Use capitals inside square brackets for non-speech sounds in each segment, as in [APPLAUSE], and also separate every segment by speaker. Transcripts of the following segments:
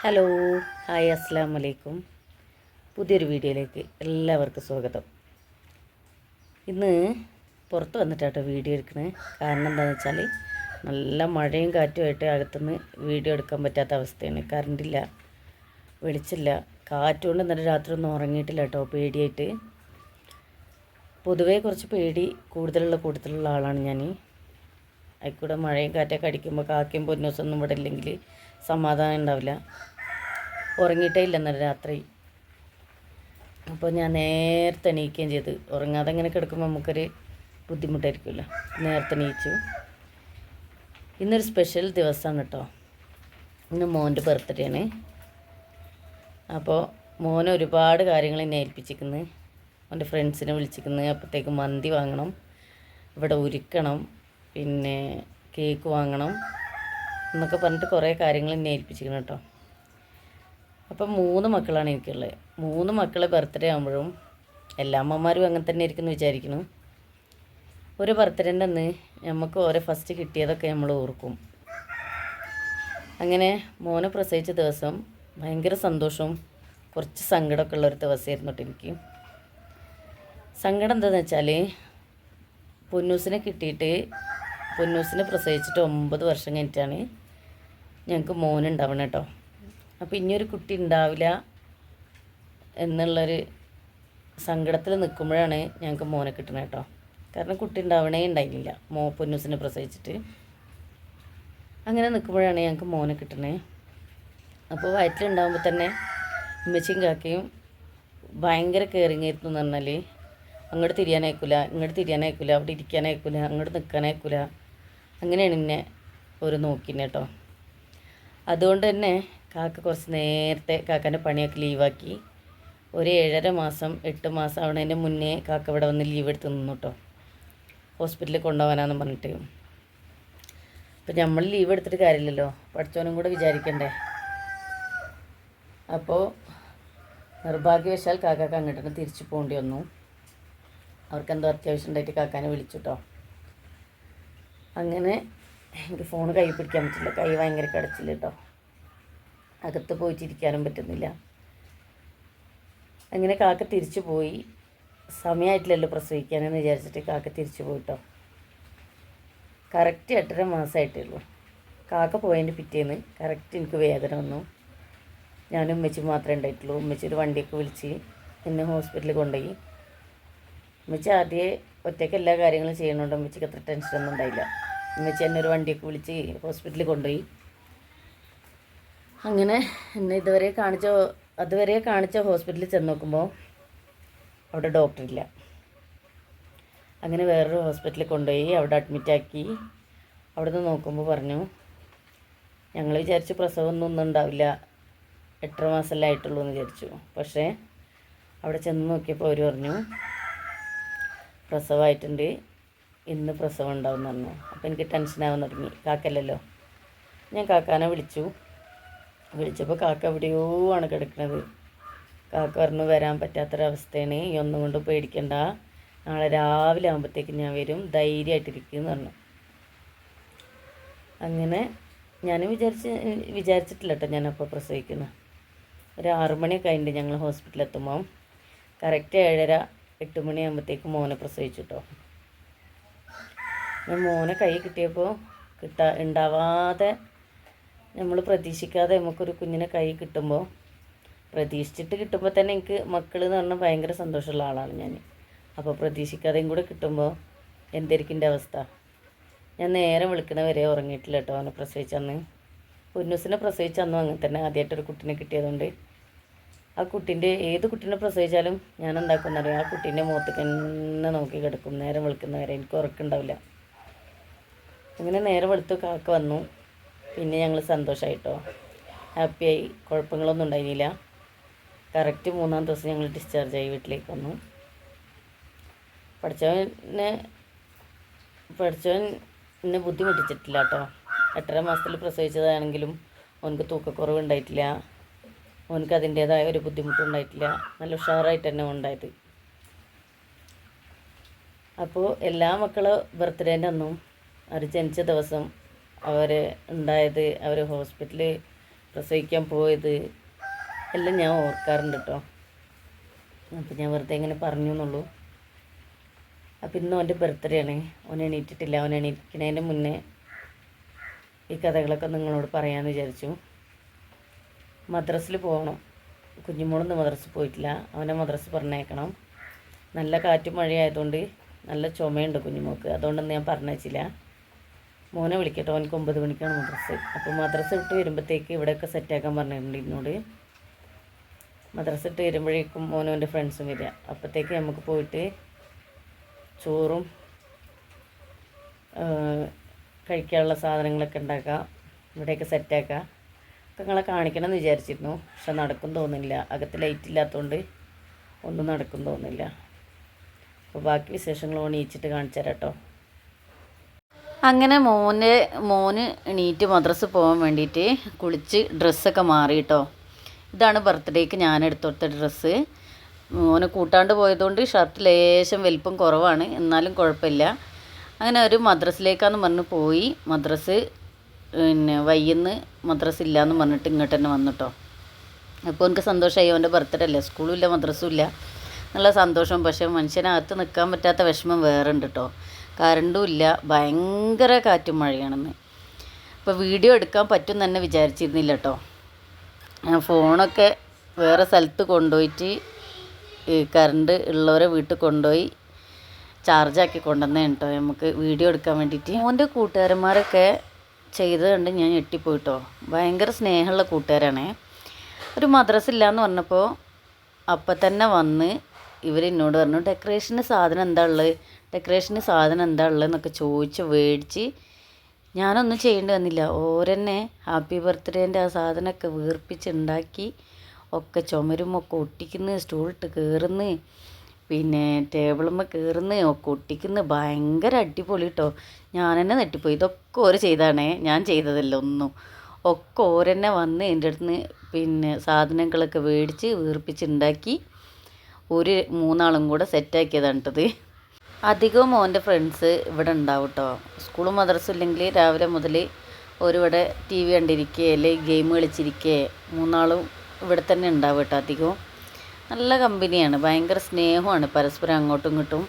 Speaker 1: Hello hi അസ്സാം വലൈക്കും പുതിയൊരു വീഡിയോയിലേക്ക് എല്ലാവർക്കും സ്വാഗതം ഇന്ന് പുറത്ത് വന്നിട്ടാട്ടോ വീഡിയോ എടുക്കുന്നത് കാരണം എന്താണെന്ന് വെച്ചാൽ നല്ല മഴയും കാറ്റുമായിട്ട് അകത്തുനിന്ന് വീഡിയോ എടുക്കാൻ പറ്റാത്ത അവസ്ഥയാണ് കറണ്ടില്ല വെളിച്ചില്ല കാറ്റുകൊണ്ട് ഇന്നലെ രാത്രി ഒന്നും ഉറങ്ങിയിട്ടില്ല കേട്ടോ പേടിയായിട്ട് പൊതുവേ കുറച്ച് പേടി കൂടുതലുള്ള കൂട്ടത്തിലുള്ള ആളാണ് ഞാൻ അതിൽ കൂടെ മഴയും കാറ്റൊക്കെ അടിക്കുമ്പോൾ കാക്കയും പൊന്നോസൊന്നും ഇവിടെ ഇല്ലെങ്കിൽ സമാധാനം ഉണ്ടാവില്ല ഉറങ്ങിയിട്ടേ ഇല്ല രാത്രി അപ്പോൾ ഞാൻ നേരത്തെ എണീക്കുകയും ചെയ്ത് ഉറങ്ങാതെ ഇങ്ങനെ കിടക്കുമ്പോൾ നമുക്കൊരു ബുദ്ധിമുട്ടായിരിക്കുമല്ലോ നേരത്തെ നീച്ചു ഇന്നൊരു സ്പെഷ്യൽ ദിവസമാണ് കേട്ടോ ഇന്ന് മോൻ്റെ ബർത്ത്ഡേ ആണ് അപ്പോൾ മോനെ ഒരുപാട് കാര്യങ്ങൾ എന്നെ ഏൽപ്പിച്ചിരിക്കുന്നത് അവൻ്റെ ഫ്രണ്ട്സിനെ വിളിച്ചിരിക്കുന്നത് അപ്പോഴത്തേക്ക് മന്തി വാങ്ങണം ഇവിടെ ഒരുക്കണം പിന്നെ കേക്ക് വാങ്ങണം എന്നൊക്കെ പറഞ്ഞിട്ട് കുറേ കാര്യങ്ങൾ എന്നെ ഏൽപ്പിച്ചിരിക്കണം കേട്ടോ അപ്പം മൂന്ന് മക്കളാണ് എനിക്കുള്ളത് മൂന്ന് മക്കളെ ബർത്ത്ഡേ ആകുമ്പോഴും എല്ലാ അമ്മമാരും അങ്ങനെ തന്നെ ഇരിക്കുന്നു വിചാരിക്കുന്നു ഒരു ബർത്ത്ഡേൻ്റെ അന്ന് നമുക്ക് ഓരോ ഫസ്റ്റ് കിട്ടിയതൊക്കെ നമ്മൾ ഓർക്കും അങ്ങനെ മോനെ പ്രസവിച്ച ദിവസം ഭയങ്കര സന്തോഷവും കുറച്ച് സങ്കടമൊക്കെ ഒരു ദിവസമായിരുന്നു കേട്ടോ എനിക്ക് സങ്കടം എന്താണെന്ന് വെച്ചാൽ പൊന്നൂസിനെ കിട്ടിയിട്ട് പൊന്നൂസിനെ പ്രസവിച്ചിട്ട് ഒമ്പത് വർഷം കഴിഞ്ഞിട്ടാണ് ഞങ്ങൾക്ക് മോനുണ്ടാവണം കേട്ടോ അപ്പോൾ ഇനിയൊരു കുട്ടി ഉണ്ടാവില്ല എന്നുള്ളൊരു സങ്കടത്തിൽ നിൽക്കുമ്പോഴാണ് ഞങ്ങൾക്ക് മോനെ കിട്ടണത് കേട്ടോ കാരണം കുട്ടി ഉണ്ടാവണേ ഉണ്ടായിരുന്നില്ല മോ പൊന്നൂസിനെ പ്രസവിച്ചിട്ട് അങ്ങനെ നിൽക്കുമ്പോഴാണ് ഞങ്ങൾക്ക് മോനെ കിട്ടണേ അപ്പോൾ വയറ്റിലുണ്ടാകുമ്പോൾ തന്നെ ഉമ്മച്ചിയും കാക്കയും ഭയങ്കര കെയറിങ് ആയിരുന്നു എന്ന് പറഞ്ഞാൽ അങ്ങോട്ട് തിരിയാനയക്കില്ല ഇങ്ങോട്ട് തിരിയാനയക്കില്ല അവിടെ ഇരിക്കാനയക്കില്ല അങ്ങോട്ട് നിൽക്കാനയക്കില്ല അങ്ങനെയാണ് എന്നെ ഒരു നോക്കിനെ കേട്ടോ അതുകൊണ്ട് തന്നെ കാക്ക കുറച്ച് നേരത്തെ കാക്കൻ്റെ പണിയൊക്കെ ലീവാക്കി ഒരു ഏഴര മാസം എട്ട് മാസം ആവണതിന് മുന്നേ കാക്ക ഇവിടെ വന്ന് ലീവ് എടുത്ത് നിന്നു കേട്ടോ ഹോസ്പിറ്റലിൽ കൊണ്ടുപോകാനാന്ന് പറഞ്ഞിട്ട് അപ്പം നമ്മൾ ലീവ് എടുത്തിട്ട് കാര്യമില്ലല്ലോ പഠിച്ചവനും കൂടെ വിചാരിക്കണ്ടേ അപ്പോൾ നിർഭാഗ്യവശാൽ കാക്കാക്ക് അങ്ങോട്ട് തന്നെ തിരിച്ചു പോകേണ്ടി വന്നു അവർക്കെന്തോ അത്യാവശ്യം ഉണ്ടായിട്ട് കാക്കാനെ വിളിച്ചു കേട്ടോ അങ്ങനെ എനിക്ക് ഫോൺ കൈ പിടിക്കാൻ പറ്റില്ല കൈ ഭയങ്കര കടച്ചില്ല കേട്ടോ അകത്ത് പോയിട്ടിരിക്കാനും പറ്റുന്നില്ല അങ്ങനെ കാക്ക തിരിച്ചു പോയി സമയമായിട്ടില്ലല്ലോ പ്രസവിക്കാനെന്ന് വിചാരിച്ചിട്ട് കാക്ക തിരിച്ചു പോയിട്ടോ കറക്റ്റ് എട്ടര മാസമായിട്ടേ ഉള്ളൂ കാക്ക പോയതിൻ്റെ പിറ്റേന്ന് കറക്റ്റ് എനിക്ക് വേദന വന്നു ഞാൻ ഉമ്മച്ചി മാത്രമേ ഉണ്ടായിട്ടുള്ളൂ ഉമ്മച്ചി ഒരു വണ്ടിയൊക്കെ വിളിച്ച് എന്നെ ഹോസ്പിറ്റലിൽ കൊണ്ടുപോയി ഉമ്മച്ചി ആദ്യം ഒറ്റയ്ക്ക് എല്ലാ കാര്യങ്ങളും ചെയ്യണോണ്ട് ഉമ്മച്ചിക്ക് അത്ര ടെൻഷനൊന്നും ഉണ്ടായില്ല എന്നുവെച്ച് എന്നെ ഒരു വണ്ടിയൊക്കെ വിളിച്ച് ഹോസ്പിറ്റലിൽ കൊണ്ടുപോയി അങ്ങനെ എന്നെ ഇതുവരെ കാണിച്ച അതുവരെ കാണിച്ച ഹോസ്പിറ്റലിൽ ചെന്ന് നോക്കുമ്പോൾ അവിടെ ഡോക്ടറില്ല അങ്ങനെ വേറൊരു ഹോസ്പിറ്റലിൽ കൊണ്ടുപോയി അവിടെ അഡ്മിറ്റാക്കി അവിടുന്ന് നോക്കുമ്പോൾ പറഞ്ഞു ഞങ്ങൾ വിചാരിച്ചു പ്രസവം ഒന്നും ഉണ്ടാവില്ല എട്ടര മാസമല്ലേ ആയിട്ടുള്ളൂ എന്ന് വിചാരിച്ചു പക്ഷേ അവിടെ ചെന്ന് നോക്കിയപ്പോൾ അവർ പറഞ്ഞു പ്രസവമായിട്ടുണ്ട് ഇന്ന് പ്രസവം ഉണ്ടാവും പറഞ്ഞു അപ്പോൾ എനിക്ക് ടെൻഷനാവാൻ തുടങ്ങി കാക്കല്ലല്ലോ ഞാൻ കാക്കാനെ വിളിച്ചു വിളിച്ചപ്പോൾ കാക്ക എവിടെയോ ആണ് കിടക്കുന്നത് കാക്ക പറഞ്ഞു വരാൻ പറ്റാത്തൊരവസ്ഥയാണ് ഈ ഒന്നും കൊണ്ട് പേടിക്കണ്ട നാളെ രാവിലെ ആകുമ്പോഴത്തേക്ക് ഞാൻ വരും ധൈര്യമായിട്ടിരിക്കുമെന്ന് പറഞ്ഞു അങ്ങനെ ഞാൻ വിചാരിച്ച് വിചാരിച്ചിട്ടില്ല കേട്ടോ ഞാനപ്പോൾ പ്രസവിക്കുന്നത് ഒരു ആറുമണിയൊക്കെ കഴിഞ്ഞിട്ട് ഞങ്ങൾ ഹോസ്പിറ്റലിലെത്തുമ്പം കറക്റ്റ് ഏഴര എട്ട് മണിയാകുമ്പോഴത്തേക്ക് മോനെ പ്രസവിച്ചു കേട്ടോ മോനെ കൈ കിട്ടിയപ്പോൾ കിട്ടാ ഉണ്ടാവാതെ നമ്മൾ പ്രതീക്ഷിക്കാതെ നമുക്കൊരു കുഞ്ഞിനെ കൈ കിട്ടുമ്പോൾ പ്രതീക്ഷിച്ചിട്ട് കിട്ടുമ്പോൾ തന്നെ എനിക്ക് മക്കൾ എന്ന് പറഞ്ഞാൽ ഭയങ്കര സന്തോഷമുള്ള ആളാണ് ഞാൻ അപ്പോൾ പ്രതീക്ഷിക്കാതെയും കൂടെ കിട്ടുമ്പോൾ എന്തായിരിക്കും എൻ്റെ അവസ്ഥ ഞാൻ നേരെ വിളിക്കുന്ന വരെ ഉറങ്ങിയിട്ടില്ല കേട്ടോ അവനെ പ്രസവിച്ചന്ന് പൊന്നുസിനെ പ്രസവിച്ചന്നു അങ്ങനെ തന്നെ ആദ്യമായിട്ടൊരു കുട്ടിനെ കിട്ടിയതുകൊണ്ട് ആ കുട്ടീൻ്റെ ഏത് കുട്ടീനെ പ്രസവിച്ചാലും ഞാൻ എന്താക്കുന്നറിയാം ആ കുട്ടീൻ്റെ മുഖത്തേക്ക് തന്നെ നോക്കി കിടക്കും നേരം വിളിക്കുന്നവരെ എനിക്ക് ഉറക്കമുണ്ടാവില്ല അങ്ങനെ നേരെ വെളുത്ത് കാക്ക വന്നു പിന്നെ ഞങ്ങൾ സന്തോഷമായിട്ടോ ഹാപ്പിയായി കുഴപ്പങ്ങളൊന്നും ഉണ്ടായിരുന്നില്ല കറക്റ്റ് മൂന്നാം ദിവസം ഞങ്ങൾ ഡിസ്ചാർജായി വീട്ടിലേക്ക് വന്നു പഠിച്ചവനെ പഠിച്ചവൻ എന്നെ ബുദ്ധിമുട്ടിച്ചിട്ടില്ല കേട്ടോ എട്ടര മാസത്തിൽ പ്രസവിച്ചതാണെങ്കിലും ഓനക്ക് തൂക്കക്കുറവ് ഉണ്ടായിട്ടില്ല ഓനക്ക് അതിൻ്റേതായ ഒരു ബുദ്ധിമുട്ടുണ്ടായിട്ടില്ല നല്ല ഉഷാറായിട്ട് തന്നെ ഉണ്ടായത് അപ്പോൾ എല്ലാ മക്കളും ബർത്ത്ഡേൻ്റെ അന്നും അവർ ജനിച്ച ദിവസം അവർ ഉണ്ടായത് അവർ ഹോസ്പിറ്റലിൽ പ്രസവിക്കാൻ പോയത് എല്ലാം ഞാൻ ഓർക്കാറുണ്ട് കേട്ടോ അപ്പം ഞാൻ വെറുതെ ഇങ്ങനെ പറഞ്ഞു എന്നുള്ളൂ അപ്പം ഇന്നും അവൻ്റെ ബർത്ത്ഡേ ആണ് അവൻ എണീറ്റിട്ടില്ല അവൻ എണീറ്റിക്കണതിൻ്റെ മുന്നേ ഈ കഥകളൊക്കെ നിങ്ങളോട് പറയാമെന്ന് വിചാരിച്ചു മദ്രസിൽ പോകണം കുഞ്ഞുമോളൊന്ന് മദ്രസ് പോയിട്ടില്ല അവനെ മദ്രസ് പറഞ്ഞേക്കണം നല്ല കാറ്റും മഴയായതുകൊണ്ട് നല്ല ചുമയുണ്ട് കുഞ്ഞുമോൾക്ക് അതുകൊണ്ടൊന്നും ഞാൻ പറഞ്ഞേച്ചില്ല മോനെ വിളിക്കട്ടോ അവനക്ക് ഒമ്പത് മണിക്കാണ് മദ്രസ് അപ്പോൾ മദ്രസ് വിട്ട് വരുമ്പോഴത്തേക്ക് ഇവിടെയൊക്കെ സെറ്റാക്കാൻ പറഞ്ഞിട്ടുണ്ട് ഇന്നോട് മദ്രസ ഇട്ട് വരുമ്പോഴേക്കും എൻ്റെ ഫ്രണ്ട്സും വരിക അപ്പോഴത്തേക്ക് നമുക്ക് പോയിട്ട് ചോറും കഴിക്കാനുള്ള സാധനങ്ങളൊക്കെ ഉണ്ടാക്കാം ഇവിടെയൊക്കെ സെറ്റാക്കാം ഒക്കെ നിങ്ങളെ കാണിക്കണം എന്ന് വിചാരിച്ചിരുന്നു പക്ഷെ നടക്കും തോന്നുന്നില്ല അകത്ത് ലൈറ്റ് ഇല്ലാത്തതുകൊണ്ട് ഒന്നും നടക്കും തോന്നുന്നില്ല അപ്പോൾ ബാക്കി വിശേഷങ്ങൾ ഓണീച്ചിട്ട് കാണിച്ചു തരാം കേട്ടോ അങ്ങനെ മോനെ മോന് എണീറ്റ് മദ്രസ് പോകാൻ വേണ്ടിയിട്ട് കുളിച്ച് ഡ്രസ്സൊക്കെ മാറി കേട്ടോ ഇതാണ് ബർത്ത്ഡേക്ക് ഞാൻ എടുത്തുകൊടുത്ത ഡ്രസ്സ് മോനെ കൂട്ടാണ്ട് പോയതുകൊണ്ട് ഷർട്ട് ലേശം വലിപ്പം കുറവാണ് എന്നാലും കുഴപ്പമില്ല അങ്ങനെ ഒരു മദ്രസിലേക്കാന്ന് പറഞ്ഞ് പോയി മദ്രസ് പിന്നെ വയ്യന്ന് മദ്രസ് ഇല്ലയെന്ന് പറഞ്ഞിട്ട് ഇങ്ങോട്ട് തന്നെ വന്നു അപ്പോൾ എനിക്ക് സന്തോഷമായി അവൻ്റെ ബർത്ത്ഡേ അല്ലേ സ്കൂളും ഇല്ല മദ്രസ്സും ഇല്ല നല്ല സന്തോഷം പക്ഷേ മനുഷ്യനകത്ത് നിൽക്കാൻ പറ്റാത്ത വിഷമം വേറെ ഉണ്ട് കേട്ടോ കറണ്ടും ഇല്ല ഭയങ്കര കാറ്റും മഴയാണെന്ന് അപ്പോൾ വീഡിയോ എടുക്കാൻ പറ്റും തന്നെ വിചാരിച്ചിരുന്നില്ല കേട്ടോ ഫോണൊക്കെ വേറെ സ്ഥലത്ത് കൊണ്ടുപോയിട്ട് കറണ്ട് ഉള്ളവരെ വീട്ടിൽ കൊണ്ടുപോയി ചാർജാക്കി കൊണ്ടുവന്നേ കേട്ടോ നമുക്ക് വീഡിയോ എടുക്കാൻ വേണ്ടിയിട്ട് മോൻ്റെ കൂട്ടുകാരന്മാരൊക്കെ ചെയ്തതുകൊണ്ട് ഞാൻ ഞെട്ടിപ്പോയിട്ടോ ഭയങ്കര സ്നേഹമുള്ള കൂട്ടുകാരാണേ ഒരു മദ്രസ ഇല്ലയെന്ന് പറഞ്ഞപ്പോൾ അപ്പം തന്നെ വന്ന് ഇവർ എന്നോട് പറഞ്ഞു ഡെക്കറേഷൻ്റെ സാധനം എന്താ ഉള്ളത് ഡെക്കറേഷന് സാധനം എന്താ ഉള്ളതെന്നൊക്കെ ചോദിച്ച് മേടിച്ച് ഞാനൊന്നും ചെയ്യേണ്ടി വന്നില്ല ഓരെന്നെ ഹാപ്പി ബർത്ത്ഡേൻ്റെ ആ സാധനമൊക്കെ വീർപ്പിച്ചുണ്ടാക്കി ഒക്കെ ചുമരുമൊക്കെ ഒട്ടിക്കുന്നു സ്റ്റൂളിട്ട് കയറുന്ന് പിന്നെ ടേബിളുമ്മ കയറുന്ന് ഒക്കെ ഒട്ടിക്കുന്ന ഭയങ്കര അടിപൊളി കേട്ടോ ഞാൻ തന്നെ നെട്ടിപ്പോയി ഇതൊക്കെ ഓര് ചെയ്താണേ ഞാൻ ചെയ്തതല്ല ഒന്നും ഒക്കെ ഓരെന്നെ വന്ന് എൻ്റെ അടുത്ത് പിന്നെ സാധനങ്ങളൊക്കെ മേടിച്ച് വീർപ്പിച്ചുണ്ടാക്കി ഒരു മൂന്നാളും കൂടെ സെറ്റാക്കിയതാണ് കേട്ടത് അധികവും മോൻ്റെ ഫ്രണ്ട്സ് ഇവിടെ ഉണ്ടാവും കേട്ടോ സ്കൂളും മദ്രസും ഇല്ലെങ്കിൽ രാവിലെ മുതൽ ഒരുവിടെ ടി വി കണ്ടിരിക്കുക അല്ലെങ്കിൽ ഗെയിം കളിച്ചിരിക്കുക മൂന്നാളും ഇവിടെ തന്നെ ഉണ്ടാവും കേട്ടോ അധികവും നല്ല കമ്പനിയാണ് ഭയങ്കര സ്നേഹമാണ് പരസ്പരം അങ്ങോട്ടും ഇങ്ങോട്ടും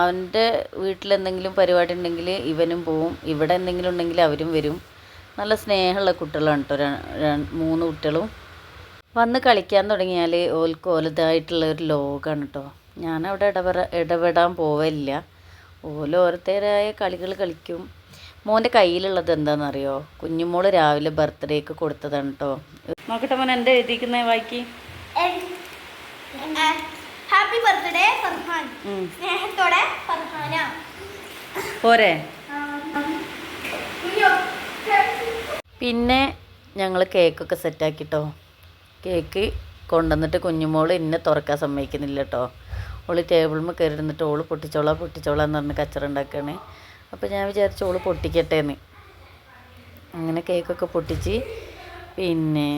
Speaker 1: അവൻ്റെ വീട്ടിലെന്തെങ്കിലും പരിപാടി ഉണ്ടെങ്കിൽ ഇവനും പോവും ഇവിടെ എന്തെങ്കിലും ഉണ്ടെങ്കിൽ അവരും വരും നല്ല സ്നേഹമുള്ള കുട്ടികളാണ് കേട്ടോ മൂന്ന് കുട്ടികളും വന്ന് കളിക്കാൻ തുടങ്ങിയാൽ ഓൽക്ക് ഓലതായിട്ടുള്ള ഒരു ലോകമാണ് കേട്ടോ ഞാനവിടെ ഇടപെട ഇടപെടാൻ പോവില്ല ഓരോരുത്തരായ കളികൾ കളിക്കും മോൻ്റെ കയ്യിലുള്ളത് എന്താണെന്നറിയോ കുഞ്ഞുമോള് രാവിലെ ബർത്ത്ഡേക്ക് കൊടുത്തതാണ് കേട്ടോ നോക്കട്ടെ മോൻ എൻ്റെ എഴുതിക്കുന്ന വായിക്കി
Speaker 2: ഹാപ്പി ബർത്ത്ഡേ ഫർഹാൻ സ്നേഹത്തോടെ ഫർഹാന
Speaker 1: പോരെ പിന്നെ ഞങ്ങൾ കേക്കൊക്കെ സെറ്റാക്കിട്ടോ കേക്ക് കൊണ്ടുവന്നിട്ട് കുഞ്ഞുമോൾ ഇന്നെ തുറക്കാൻ സമ്മതിക്കുന്നില്ല കേട്ടോ ഓള് ടേബിളിൽ കയറി ഇരുന്നിട്ട് ഓള് പൊട്ടിച്ചോള പൊട്ടിച്ചോള എന്ന് പറഞ്ഞ് കച്ചറ ഉണ്ടാക്കുകയാണ് അപ്പോൾ ഞാൻ വിചാരിച്ചു ഓള് പൊട്ടിക്കട്ടെ എന്ന് അങ്ങനെ കേക്കൊക്കെ പൊട്ടിച്ച് പിന്നെ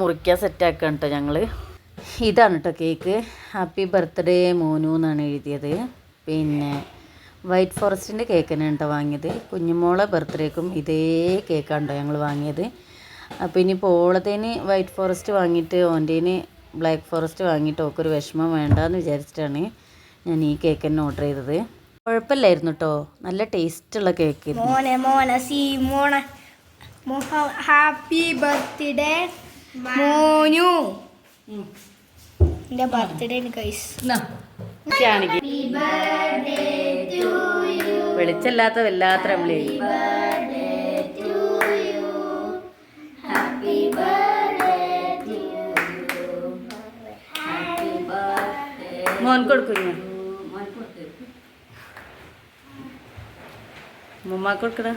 Speaker 1: മുറിക്കാൻ സെറ്റാക്കുക കേട്ടോ ഞങ്ങൾ ഇതാണ് കേട്ടോ കേക്ക് ഹാപ്പി ബർത്ത്ഡേ മോനു എന്നാണ് എഴുതിയത് പിന്നെ വൈറ്റ് ഫോറസ്റ്റിൻ്റെ തന്നെയാണ് കേട്ടോ വാങ്ങിയത് കുഞ്ഞുമോളെ ബർത്ത്ഡേക്കും ഇതേ കേക്കാണ് കേട്ടോ ഞങ്ങൾ വാങ്ങിയത് അപ്പോൾ ഇനി പോളത്തേന് വൈറ്റ് ഫോറസ്റ്റ് വാങ്ങിയിട്ട് ഓൻ്റേന് ബ്ലാക്ക് ഫോറസ്റ്റ് വാങ്ങിയിട്ട് ഒക്കെ ഒരു വിഷമം വേണ്ടെന്ന് വിചാരിച്ചിട്ടാണ് ഞാൻ ഈ കേക്ക് തന്നെ ഓർഡർ ചെയ്തത് കുഴപ്പമില്ലായിരുന്നു കേട്ടോ നല്ല ടേസ്റ്റുള്ള കേക്ക്
Speaker 2: മോനെ മോനെ സീ മോണ ഹാപ്പി ബർത്ത്ഡേ മോനു എൻ്റെ ബർത്ത്ഡേ
Speaker 1: വെളിച്ചല്ലാത്ത വല്ലാത്ത നമ്മളെ
Speaker 3: Happy birthday.
Speaker 1: മോൻ കൊടുക്കും ഞാൻ മുമ്മ കൊടുക്കട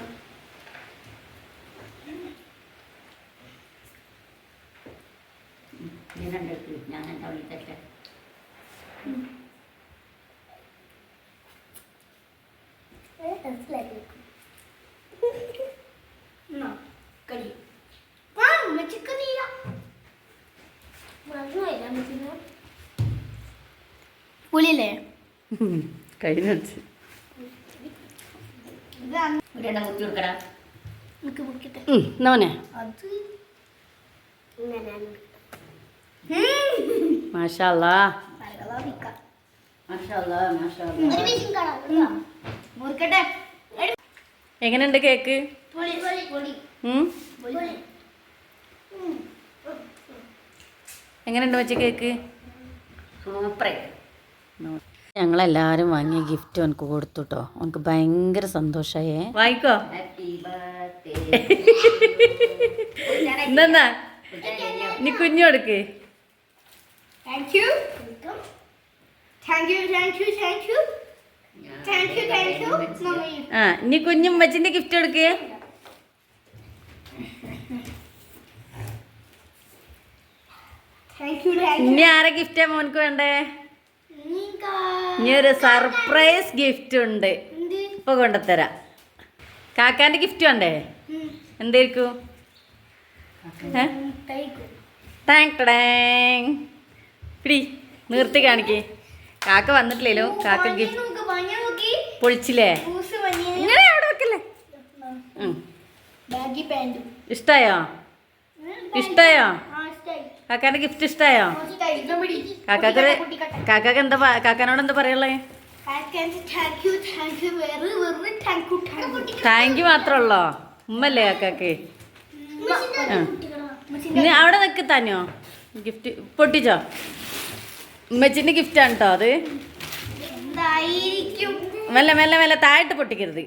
Speaker 2: കഴിയും ചിക്കൻ മറന്നു വരാൻ പറ്റുന്ന പുളിയില്ലേ
Speaker 1: കഴിഞ്ഞു എങ്ങനെയുണ്ട് കേക്ക് എങ്ങനെയുണ്ട് വെച്ച കേക്ക് സൂപ്പറായി ഞങ്ങളെല്ലാരും വാങ്ങിയ ഗിഫ്റ്റ് എനിക്ക് കൊടുത്തു കേട്ടോ എനിക്ക് ഭയങ്കര സന്തോഷായേ വായിക്കോ [LAUGHS] നീ കുഞ്ഞു കൊടുക്ക്
Speaker 2: താങ്ക് യു താങ്ക്
Speaker 1: ആ നീ കുഞ്ഞുമ്മച്ചിന്റെ ഗിഫ്റ്റ് കൊടുക്ക് ഇനി ആരെ ഗിഫ്റ്റാ മോനക്ക് വേണ്ടേ ഒരു സർപ്രൈസ് ഗിഫ്റ്റ് ഉണ്ട് ഇപ്പൊ കൊണ്ടുത്തരാ കാക്കാന്റെ ഗിഫ്റ്റ് വേണ്ടേ എന്തായിരിക്കും താങ്ക് ടാങ് പിടി നിർത്തി കാണിക്കേ കാക്ക വന്നിട്ടില്ലല്ലോ കാക്ക ഗിഫ്റ്റ് പൊളിച്ചില്ലേ ഇങ്ങനെ അവിടെ വെക്കല്ലേ ഇഷ്ടായോ ഇഷ്ടായോ കാക്കാന്റെ ഗിഫ്റ്റ് ഇഷ്ടായോ കാക്കാക്ക് കാക്കാക്ക് എന്താ കാക്കാനോട് എന്താ പറയുള്ളേ താങ്ക് യു മാത്രമല്ലോ ഉമ്മല്ലേ കാക്കാക്ക് ഇനി അവിടെ നിൽക്ക് താനോ ഗിഫ്റ്റ് പൊട്ടിച്ചോ ഗിഫ്റ്റ് ഗിഫ്റ്റാണ് കേട്ടോ അത് മെല്ലെ മെല്ലെ മെല്ലെ താഴത്ത് പൊട്ടിക്കരുത്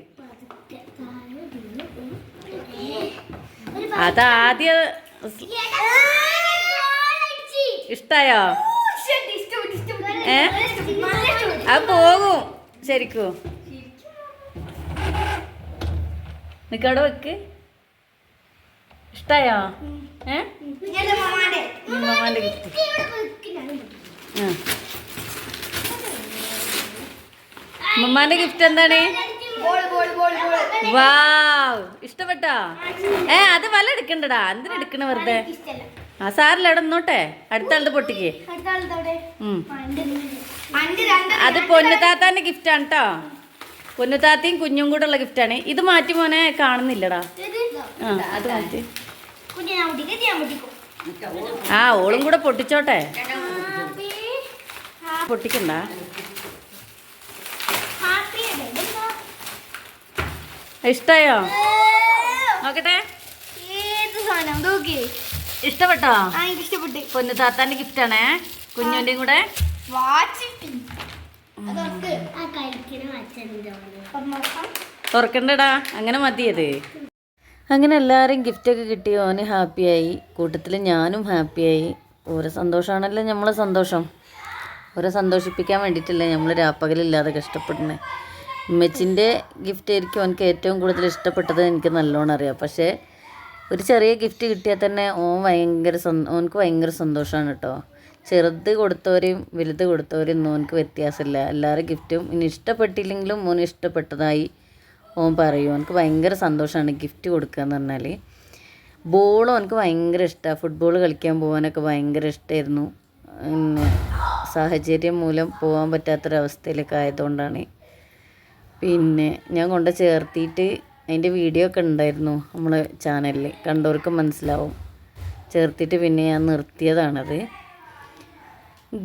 Speaker 1: അതാദ്യം ഇഷ്ടായോ ഏ അത് പോകും ശരിക്കോ നിക്കവിടെ വെക്ക് ഇഷ്ടായോ ഏ മാമാന്റെ ഗിഫ്റ്റ് എന്താണ് വാവ് ഇഷ്ടപ്പെട്ടോ ഏ അത് വല എടുക്കണ്ടടാ എന്തിനെടുക്കണ വെറുതെ ആ സാറിൽ അവിടെ നിന്നോട്ടെ അടുത്ത ആളുടെ പൊട്ടിക്ക് അത് ഗിഫ്റ്റ് ഗിഫ്റ്റാണ് കേട്ടോ പൊന്നുത്താത്തയും കുഞ്ഞും കൂടെ ഉള്ള ഗിഫ്റ്റാണ് ഇത് മാറ്റി മോനെ കാണുന്നില്ലടാ അത് മാറ്റി ആ ഓളും കൂടെ പൊട്ടിച്ചോട്ടെ പൊട്ടിക്കണ്ട ഇഷ്ടായോ നോക്കട്ടെ
Speaker 2: ഏത് സാധനം നോക്കിയേ ഇഷ്ടപ്പെട്ടോ ഇഷ്ടപ്പെട്ടു
Speaker 1: പൊന്നു താത്താന്റെ ഗിഫ്റ്റ് ആണേ കുഞ്ഞുവിന്റെ കൂടെ തുറക്കണ്ടടാ അങ്ങനെ മതിയത് അങ്ങനെ എല്ലാവരും ഗിഫ്റ്റൊക്കെ കിട്ടി ഓന് ഹാപ്പിയായി കൂട്ടത്തിൽ ഞാനും ഹാപ്പിയായി ഓരോ സന്തോഷമാണല്ലോ നമ്മളെ സന്തോഷം ഓരോ സന്തോഷിപ്പിക്കാൻ വേണ്ടിയിട്ടല്ലേ നമ്മൾ രാപ്പകലില്ലാതെ കഷ്ടപ്പെടുന്നത് ഉമ്മച്ചിൻ്റെ ഗിഫ്റ്റ് ആയിരിക്കും എനിക്ക് ഏറ്റവും കൂടുതൽ ഇഷ്ടപ്പെട്ടത് എനിക്ക് നല്ലോണം അറിയാം പക്ഷേ ഒരു ചെറിയ ഗിഫ്റ്റ് കിട്ടിയാൽ തന്നെ ഓൻ ഭയങ്കര ഓനക്ക് ഭയങ്കര സന്തോഷമാണ് കേട്ടോ ചെറുത് കൊടുത്തവരെയും വലുത് കൊടുത്തവരെയും ഒന്നും ഓനക്ക് വ്യത്യാസമില്ല എല്ലാവരും ഗിഫ്റ്റും ഇനി ഇഷ്ടപ്പെട്ടില്ലെങ്കിലും ഓൻ ഇഷ്ടപ്പെട്ടതായി ഓൻ പറയും ഓനക്ക് ഭയങ്കര സന്തോഷമാണ് ഗിഫ്റ്റ് കൊടുക്കുക എന്ന് പറഞ്ഞാൽ ബോൾ ഓനക്ക് ഭയങ്കര ഇഷ്ടമാണ് ഫുട്ബോൾ കളിക്കാൻ പോകാനൊക്കെ ഭയങ്കര ഇഷ്ടമായിരുന്നു പിന്നെ സാഹചര്യം മൂലം പോകാൻ പറ്റാത്തൊരവസ്ഥയിലൊക്കെ ആയതുകൊണ്ടാണ് പിന്നെ ഞാൻ കൊണ്ട് ചേർത്തിയിട്ട് അതിൻ്റെ വീഡിയോ ഒക്കെ ഉണ്ടായിരുന്നു നമ്മൾ ചാനലിൽ കണ്ടവർക്ക് മനസ്സിലാവും ചേർത്തിട്ട് പിന്നെ ഞാൻ നിർത്തിയതാണത്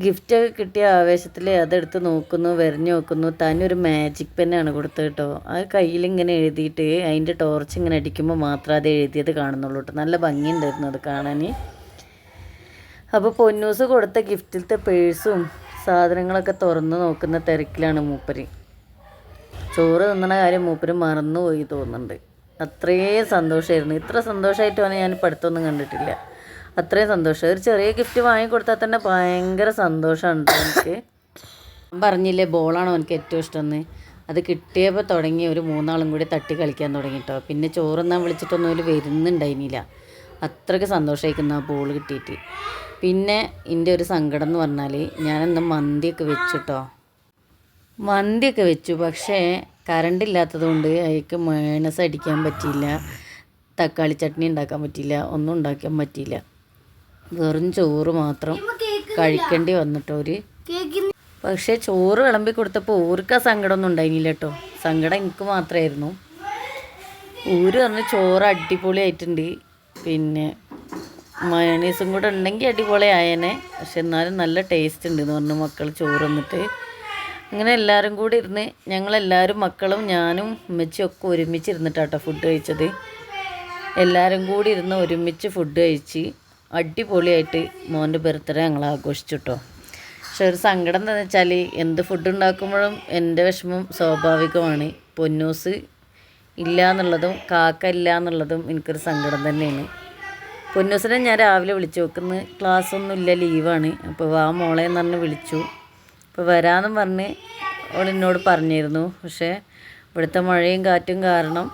Speaker 1: ഗിഫ്റ്റൊക്കെ കിട്ടിയ ആവേശത്തിൽ അതെടുത്ത് നോക്കുന്നു വരഞ്ഞു നോക്കുന്നു തന്നൊരു മാജിക് പെന്നാണ് കൊടുത്തത് കേട്ടോ അത് ഇങ്ങനെ എഴുതിയിട്ട് അതിൻ്റെ ടോർച്ച് ഇങ്ങനെ അടിക്കുമ്പോൾ മാത്രമേ അത് എഴുതിയത് കാണുന്നുള്ളൂ കേട്ടോ നല്ല ഭംഗിയുണ്ടായിരുന്നു അത് കാണാൻ അപ്പോൾ പൊന്നൂസ് കൊടുത്ത ഗിഫ്റ്റിലത്തെ പേഴ്സും സാധനങ്ങളൊക്കെ തുറന്ന് നോക്കുന്ന തിരക്കിലാണ് മൂപ്പര് ചോറ് തിന്നണ കാര്യം മൂപ്പര് മറന്നുപോയി തോന്നുന്നുണ്ട് അത്രയും സന്തോഷമായിരുന്നു ഇത്ര സന്തോഷമായിട്ട് അവനെ ഞാൻ പഠിത്തമൊന്നും കണ്ടിട്ടില്ല അത്രയും സന്തോഷം ഒരു ചെറിയ ഗിഫ്റ്റ് വാങ്ങിക്കൊടുത്താൽ തന്നെ ഭയങ്കര സന്തോഷമുണ്ട് എനിക്ക് പറഞ്ഞില്ലേ ബോളാണ് അവനക്ക് ഏറ്റവും ഇഷ്ടമെന്ന് അത് കിട്ടിയപ്പോൾ തുടങ്ങി ഒരു മൂന്നാളും കൂടി തട്ടി കളിക്കാൻ തുടങ്ങി കേട്ടോ പിന്നെ ചോറെന്നാൻ വിളിച്ചിട്ടൊന്നും ഒരു വരുന്നുണ്ടായിരുന്നില്ല അത്രയ്ക്ക് സന്തോഷമായിരിക്കുന്നു ആ ബോൾ കിട്ടിയിട്ട് പിന്നെ എൻ്റെ ഒരു സങ്കടം എന്ന് പറഞ്ഞാൽ ഞാനെന്ന് മന്തിയൊക്കെ വെച്ചിട്ടോ മന്തിയൊക്കെ വെച്ചു പക്ഷേ കറണ്ട് ഇല്ലാത്തതുകൊണ്ട് അതിലേക്ക് മയണസ് അടിക്കാൻ പറ്റിയില്ല തക്കാളി ചട്നി ഉണ്ടാക്കാൻ പറ്റിയില്ല ഒന്നും ഉണ്ടാക്കാൻ പറ്റിയില്ല വെറും ചോറ് മാത്രം കഴിക്കേണ്ടി വന്നിട്ടോ ഒരു പക്ഷേ ചോറ് വിളമ്പി കൊടുത്തപ്പോൾ ഊർക്കാ സങ്കടമൊന്നും ഉണ്ടായിരുന്നില്ല കേട്ടോ സങ്കടം എനിക്ക് മാത്രമായിരുന്നു ഊര് പറഞ്ഞ് ചോറ് ആയിട്ടുണ്ട് പിന്നെ മയണീസും കൂടെ ഉണ്ടെങ്കിൽ അടിപൊളി ആയേനെ പക്ഷെ എന്നാലും നല്ല ടേസ്റ്റ് ഉണ്ട് എന്ന് പറഞ്ഞു മക്കൾ ചോറ് വന്നിട്ട് അങ്ങനെ എല്ലാവരും കൂടി ഇരുന്ന് ഞങ്ങളെല്ലാവരും മക്കളും ഞാനും ഉമ്മച്ചും ഒക്കെ ഒരുമിച്ച് ഫുഡ് കഴിച്ചത് എല്ലാവരും കൂടി ഇരുന്ന് ഒരുമിച്ച് ഫുഡ് കഴിച്ച് അടിപൊളിയായിട്ട് മോൻ്റെ ബർത്ത്ഡേ ഞങ്ങൾ ആഘോഷിച്ചു കേട്ടോ പക്ഷെ ഒരു സങ്കടം എന്താണെന്ന് വെച്ചാൽ എന്ത് ഫുഡ് ഉണ്ടാക്കുമ്പോഴും എൻ്റെ വിഷമം സ്വാഭാവികമാണ് പൊന്നൂസ് ഇല്ല എന്നുള്ളതും കാക്ക ഇല്ല എന്നുള്ളതും എനിക്കൊരു സങ്കടം തന്നെയാണ് പൊന്നൂസിനെ ഞാൻ രാവിലെ വിളിച്ചു നോക്കുന്നത് ക്ലാസ്സൊന്നും ഇല്ല ലീവാണ് അപ്പോൾ വാ മോളെ എന്ന് പറഞ്ഞ് വിളിച്ചു ഇപ്പോൾ വരാമെന്ന് പറഞ്ഞ് അവൾ എന്നോട് പറഞ്ഞിരുന്നു പക്ഷേ ഇവിടുത്തെ മഴയും കാറ്റും കാരണം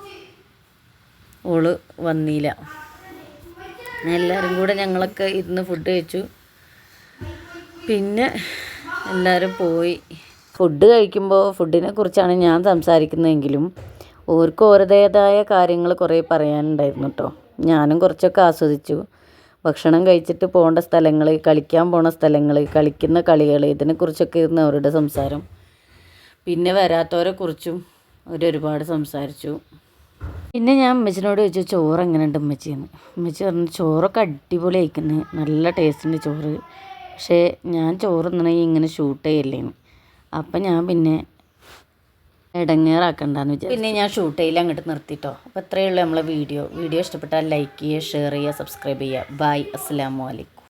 Speaker 1: ഓള് വന്നില്ല എല്ലാവരും കൂടെ ഞങ്ങളൊക്കെ ഇരുന്ന് ഫുഡ് കഴിച്ചു പിന്നെ എല്ലാവരും പോയി ഫുഡ് കഴിക്കുമ്പോൾ ഫുഡിനെ കുറിച്ചാണ് ഞാൻ സംസാരിക്കുന്നതെങ്കിലും ഓർക്ക് ഓരുടേതായ കാര്യങ്ങൾ കുറേ പറയാനുണ്ടായിരുന്നു കേട്ടോ ഞാനും കുറച്ചൊക്കെ ആസ്വദിച്ചു ഭക്ഷണം കഴിച്ചിട്ട് പോകേണ്ട സ്ഥലങ്ങൾ കളിക്കാൻ പോകുന്ന സ്ഥലങ്ങൾ കളിക്കുന്ന കളികൾ ഇതിനെക്കുറിച്ചൊക്കെ ഇരുന്ന് അവരുടെ സംസാരം പിന്നെ വരാത്തവരെ കുറിച്ചും അവരൊരുപാട് സംസാരിച്ചു പിന്നെ ഞാൻ അമ്മച്ചിനോട് ചോദിച്ചു ചോറ് എങ്ങനെയുണ്ട് അമ്മച്ചിന്ന് അമ്മച്ചി പറഞ്ഞു ചോറൊക്കെ അടിപൊളി അയക്കുന്നു നല്ല ടേസ്റ്റുണ്ട് ചോറ് പക്ഷേ ഞാൻ ചോറ് ഇങ്ങനെ ഷൂട്ട് ചെയ്യല്ലേന്ന് അപ്പം ഞാൻ പിന്നെ ഇടങ്ങേറാക്കണ്ടെന്ന് വിചാരിച്ചു പിന്നെ ഞാൻ ഷൂട്ട് ചെയ്യില്ല അങ്ങോട്ട് നിർത്തിട്ടോ അപ്പോൾ ഇത്രയേ ഉള്ളൂ നമ്മളെ വീഡിയോ വീഡിയോ ഇഷ്ടപ്പെട്ടാൽ ലൈക്ക് ചെയ്യുക ഷെയർ ചെയ്യുക സബ്സ്ക്രൈബ് ചെയ്യുക ബൈ അസ്സാം വലൈക്കും